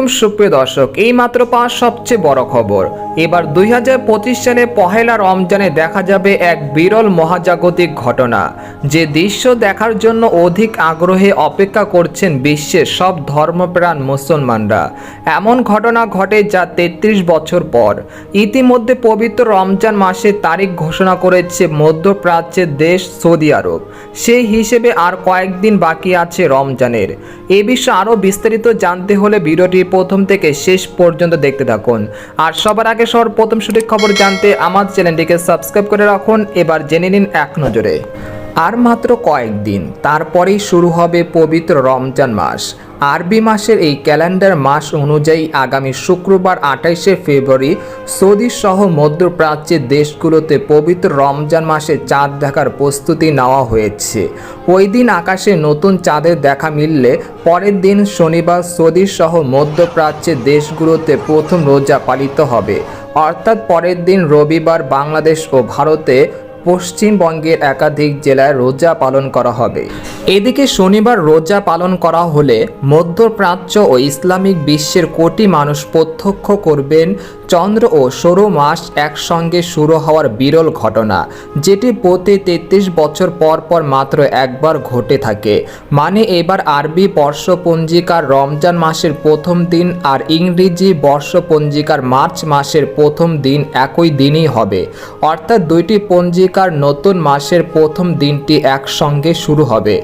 আলাইকুম সুপ্রিয় দর্শক এই মাত্র পাওয়া সবচেয়ে বড় খবর। এবার দুই হাজার পঁচিশ সালে পহেলা রমজানে দেখা যাবে এক বিরল মহাজাগতিক ঘটনা। যে দৃশ্য দেখার জন্য অধিক আগ্রহে অপেক্ষা করছেন বিশ্বের সব ধর্মপ্রাণ মুসলমানরা। এমন ঘটনা ঘটে যা তেত্রিশ বছর পর। ইতিমধ্যে পবিত্র রমজান মাসের তারিখ ঘোষণা করেছে মধ্যপ্রাচ্যের দেশ সৌদি আরব। সেই হিসেবে আর কয়েকদিন বাকি আছে রমজানের। এ বিষয়ে আরও বিস্তারিত জানতে হলে ভিডিওটি প্রথম থেকে শেষ পর্যন্ত দেখতে থাকুন। আর সবার আগে সবার প্রথম সঠিক খবর জানতে আমার চ্যানেলটিকে সাবস্ক্রাইব করে রাখুন। এবার জেনে নিন এক নজরে। আর মাত্র কয়েকদিন, তারপরেই শুরু হবে পবিত্র রমজান মাস। আরবি মাসের এই ক্যালেন্ডার মাস অনুযায়ী আগামী শুক্রবার আঠাইশে ফেব্রুয়ারি সৌদি সহ মধ্যপ্রাচ্যের দেশগুলোতে পবিত্র রমজান মাসে চাঁদ দেখার প্রস্তুতি নেওয়া হয়েছে। ওই দিন আকাশে নতুন চাঁদের দেখা মিললে পরের দিন শনিবার সৌদি সহ মধ্যপ্রাচ্যের দেশগুলোতে প্রথম রোজা পালিত হবে। অর্থাৎ পরের দিন রবিবার বাংলাদেশ ও ভারতে পশ্চিমবঙ্গের একাধিক জেলায় রোজা পালন করা হবে। এদিকে শনিবার রোজা পালন করা হলে মধ্যপ্রাচ্য ও ইসলামিক বিশ্বের কোটি মানুষ প্রত্যক্ষ করবেন চন্দ্র ও সৌর মাস একসঙ্গে শুরু হওয়ার বিরল ঘটনা, যেটি প্রতি তেত্রিশ বছর পর পর মাত্র একবার ঘটে থাকে। মানে এবার আরবি বর্ষপঞ্জিকার রমজান মাসের প্রথম দিন আর ইংরেজি বর্ষপঞ্জিকার মার্চ মাসের প্রথম দিন একই দিনই হবে। অর্থাৎ দুইটি পঞ্জিকার নতুন মাসের প্রথম দিনটি একসঙ্গে শুরু হবে।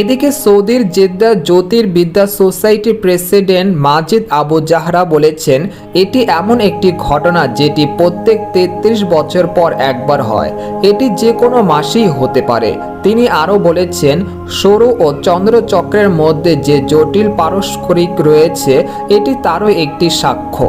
এদিকে সৌদির Jeddah জ্যোতির্বিদ্যা society president Majid Abu Zahra বলেছেন, এটি এমন একটি ঘটনা যেটি প্রত্যেক তেত্রিশ বছর পর একবার হয়। এটি যে কোনো মাসেই হতে পারে। তিনি আরও বলেছেন, সৌর ও চন্দ্রচক্রের মধ্যে যে জটিল পারস্পরিক রয়েছে, এটি তারও একটি সাক্ষ্য।